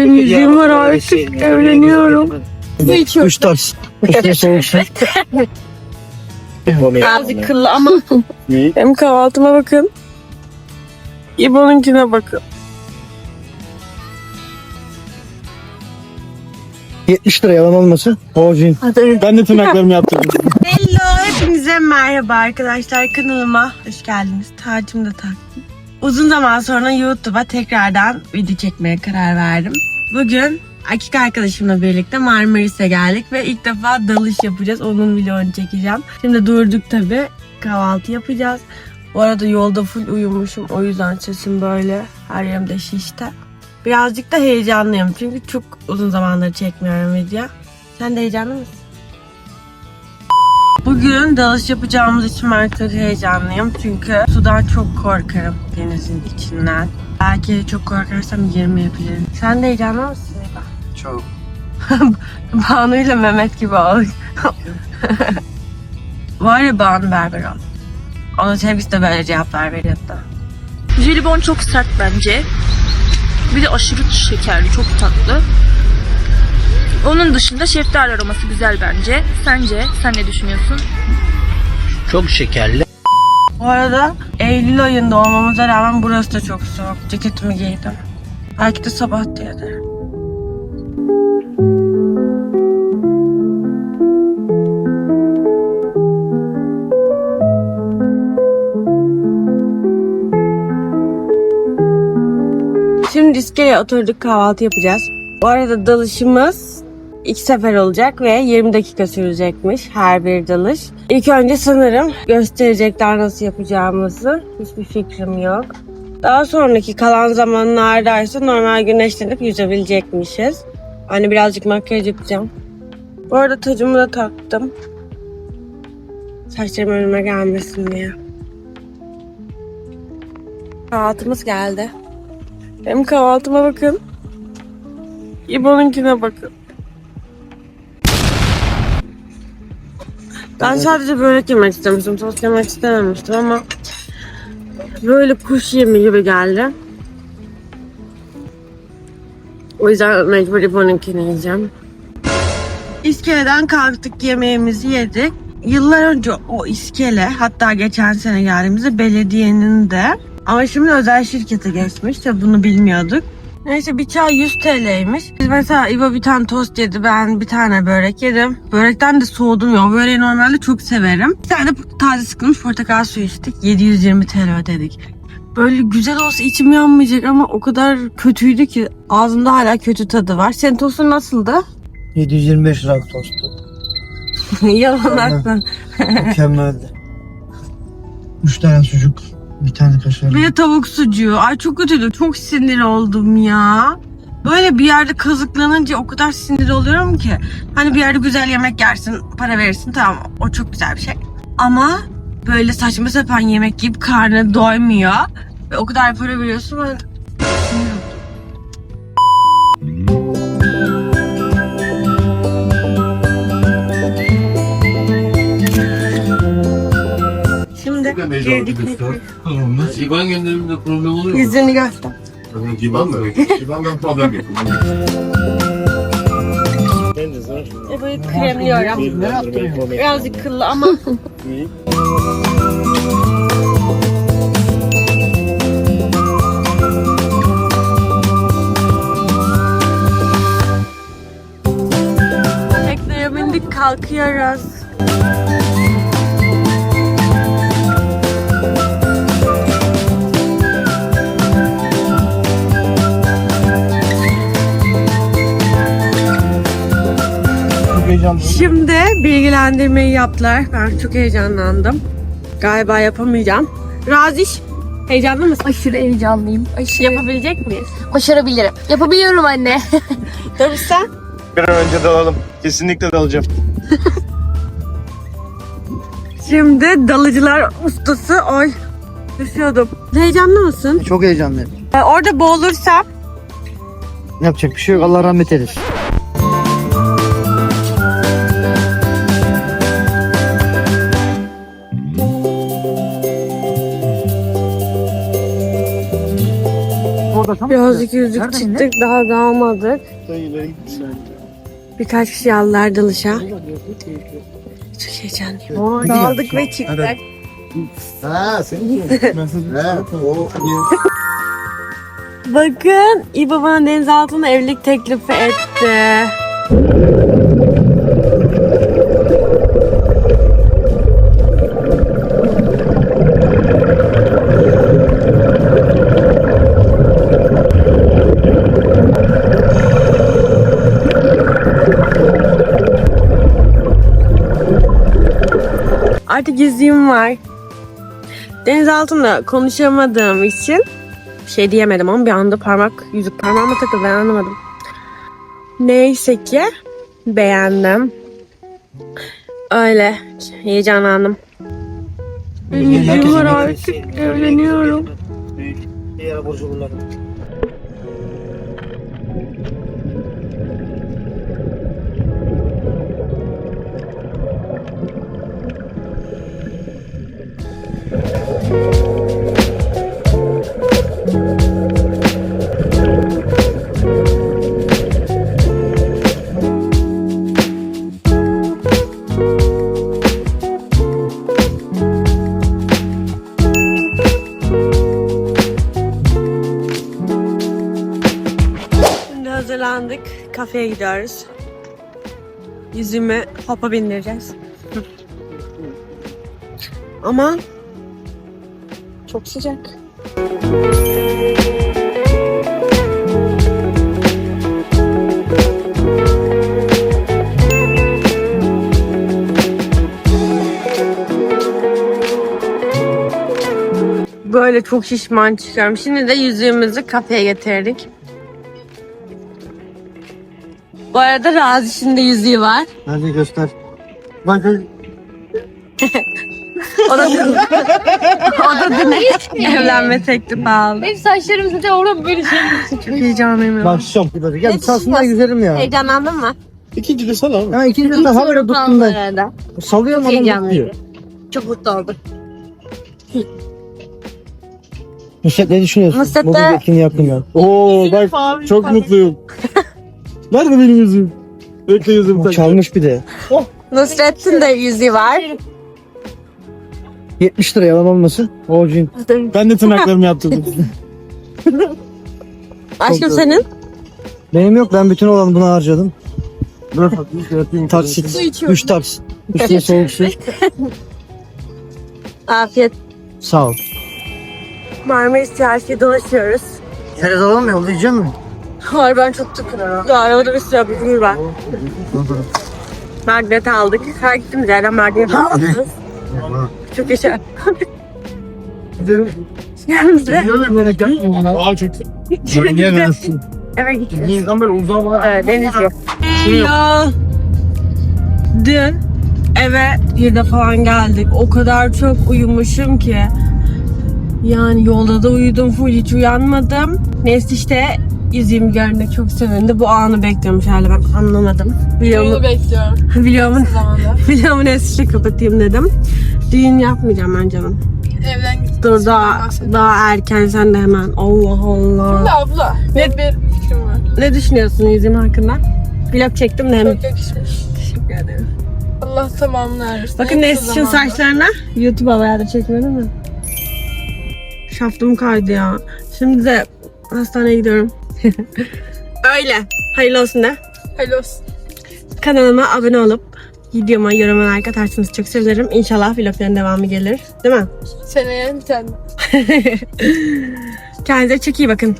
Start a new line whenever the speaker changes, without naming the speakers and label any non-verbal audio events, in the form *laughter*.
Benim yüzüğüm var artık. Evleniyorum.
Üç taş.
Birazcık kıllı ama hem kahvaltıma bakın. İbo'nunkine bakın.
70 lira yalan olmasın. Orijin. Ben de tırnaklarımı yaptırdım.
Hello hepinize merhaba arkadaşlar kanalıma hoş geldiniz. Tacımı da taktım. Uzun zaman sonra YouTube'a tekrardan video çekmeye karar verdim. Bugün erkek arkadaşımla birlikte Marmaris'e geldik ve ilk defa dalış yapacağız. Onun vlogunu çekeceğim. Şimdi durduk tabi kahvaltı yapacağız. Bu arada yolda full uyumuşum o yüzden sesim böyle her yerimde şişti. Birazcık da heyecanlıyım çünkü çok uzun zamandır çekmiyorum video. Sen de heyecanlı mısın? Bugün dalış yapacağımız için ben çok heyecanlıyım. Çünkü sudan çok korkarım denizin içinden. Belki çok korkarsam 20 yapabilirim. Sen de heyecanlı mısın Eva?
Çok. *laughs*
Banu ile Mehmet gibi olduk. *laughs* Var ya Banu berber ol. Onun sevgisi de böyle cevaplar veriyor da.
Jelibon çok sert bence. Bir de aşırı şekerli, çok tatlı. Onun dışında şeftali aroması güzel bence. Sence? Sen ne düşünüyorsun?
Çok şekerli.
Bu arada Eylül ayında olmamıza rağmen burası da çok soğuk. Ceketimi giydim. Belki de sabah diyedir. Şimdi iskeleye oturduk kahvaltı yapacağız. Bu arada dalışımız iki sefer olacak ve 20 dakika sürecekmiş her bir dalış. İlk önce sanırım gösterecekler nasıl yapacağımızı. Hiçbir fikrim yok. Daha sonraki kalan zamanlarda ise normal güneşlenip yüzebilecekmişiz. Hani birazcık makyaj yapacağım. Bu arada tacımı da taktım. Saçlarım önüme gelmesin diye. Kahvaltımız geldi. Benim kahvaltıma bakın. İbo'nunkine bakın. Ben sadece börek yemek istemiştim. Tost yemek istememiştim ama böyle kuş yemi gibi geldi. O yüzden mecbur İbo'nunkini yiyeceğim. İskeleden kalktık yemeğimizi yedik. Yıllar önce o iskele hatta geçen sene geldiğimizde belediyenin de ama şimdi özel şirkete geçmiş ve bunu bilmiyorduk. Neyse bir çay 100 TL'ymiş. Biz mesela İbo bir tane tost yedi ben bir tane börek yedim. Börekten de soğudum ya. Böreği normalde çok severim. Bir tane taze sıkılmış portakal suyu içtik. 720 TL ödedik. Böyle güzel olsa içim yanmayacak ama o kadar kötüydü ki ağzımda hala kötü tadı var. Senin tostun nasıldı?
725 lira tostu. *laughs*
Yalan aklın. *laughs*
Mükemmeldi. 3 tane sucuk. Bir tane kaşar.
Bir de tavuk sucuğu. Ay çok kötüydü. Çok sinir oldum ya. Böyle bir yerde kazıklanınca o kadar sinir oluyorum ki. Hani bir yerde güzel yemek yersin, para verirsin tamam o çok güzel bir şey. Ama böyle saçma sapan yemek yiyip karnı doymuyor. Ve o kadar para veriyorsun ben sinir oldum.
İban gönderiminde problem oluyor mu?
Yüzünü göster.
İban mı? İban'dan problem yok.
E böyle kremliyorum.
Ne yaptın?
Birazcık kıllı ama Tekneye bindik kalkıyoruz.
Heyecanlı.
Şimdi bilgilendirmeyi yaptılar. Ben çok heyecanlandım. Galiba yapamayacağım. Raziş, heyecanlı mısın?
Aşırı heyecanlıyım. Aşırı.
Yapabilecek miyiz?
Başarabilirim. Yapabiliyorum anne. *laughs*
Tabii sen.
Bir an önce dalalım. Kesinlikle dalacağım.
Şimdi dalıcılar ustası. Ay düşüyordum. Heyecanlı mısın?
Çok heyecanlıyım.
Ee, orada boğulursam
Yapacak bir şey yok. Allah rahmet eylesin.
Birazcık yüzük çıktık daha dağılmadık. Birkaç kişi aldılar dalışa. Çok heyecanlıyım. Dağıldık ve çıktık.
Ha senin *laughs* o
Bakın İbo bana deniz altında evlilik teklifi etti. Artık yüzüğüm var. Deniz altında konuşamadığım için bir şey diyemedim ama bir anda parmak yüzük parmağıma takıldı ben anlamadım. Neyse ki beğendim. Öyle heyecanlandım. Yüzüğüm var artık evleniyorum.
Bir ara borcu
Kafeye gidiyoruz. Yüzümü hopa bindireceğiz. *laughs* Ama çok sıcak. Böyle çok şişman çıkıyorum. Şimdi de yüzüğümüzü kafeye getirdik. Bu arada Razi şimdi yüzüğü var.
Hadi göster. Bak *laughs*
O da *laughs* o da dün evlenme teklifi aldı.
Benim saçlarım da orada böyle şey.
Çok heyecanlıyım.
bak şok bir Gel salsınlar güzelim ya.
Heyecanlandın mı?
İkinci de sal abi. Ha ikinci de habire tuttum ben. Salıyorum adam tutuyor.
Çok mutlu oldum.
Nusret ne düşünüyorsun?
Nusret de-
Bugün etkinliği yaptım ya. Oo bak çok mutluyum. *laughs* Nerede benim yüzüğüm? Bekle yüzüğüm tak. Çalmış bir de.
Nusret'in de yüzüğü var.
70 lira yalan olmasın. Orijin. Ben de tırnaklarımı yaptırdım. *laughs*
Aşkım senin?
Benim yok ben bütün olanı buna harcadım. Taksit. 3 taksit. Üstüne soğuk su. *laughs*
Afiyet.
Sağ ol.
Marmaris Çarşı'ya dolaşıyoruz.
Alalım mı? Yollayacak mısın?
Hayır ben çok tıkırıyorum. Daha arabada bir sürü bir var. Magnet aldık. Her gittiğimiz yerden magnet alıyoruz. çok yaşa. Yanımızda
Aa çok.
eve gittik.
İnsan böyle uzun var.
Evet, deniz yok. Ya, dün eve bir de falan geldik. O kadar çok uyumuşum ki. Yani yolda da uyudum full hiç uyanmadım. Neyse işte yüzüğümü görünce çok sevindi. Bu anı bekliyormuş hala ben anlamadım. Videomu,
bekliyorum *laughs*
videomun,
zamanda. *laughs*
videomun eskişe kapatayım dedim. Düğün yapmayacağım ben canım.
Evden gittim.
Dur daha, daha erken sen de hemen. Allah Allah.
Abla net bir fikrim var.
Ne düşünüyorsun yüzüğüm hakkında? Vlog çektim de hem
Çok yakışmış.
Teşekkür ederim.
Allah tamamını erdirsin.
Bakın
En kısa
Nesli'nin
zamanda.
saçlarına YouTube'a bayağı da çekmedi mi? Şaftım kaydı ya. Şimdi de hastaneye gidiyorum. *laughs* Öyle. Hayırlı olsun de.
Helal olsun.
Kanalıma abone olup videoma yoruma like atarsanız çok sevinirim. İnşallah vlogların devamı gelir. Değil mi?
Seneye bir tane. *laughs*
Kendinize çok iyi bakın.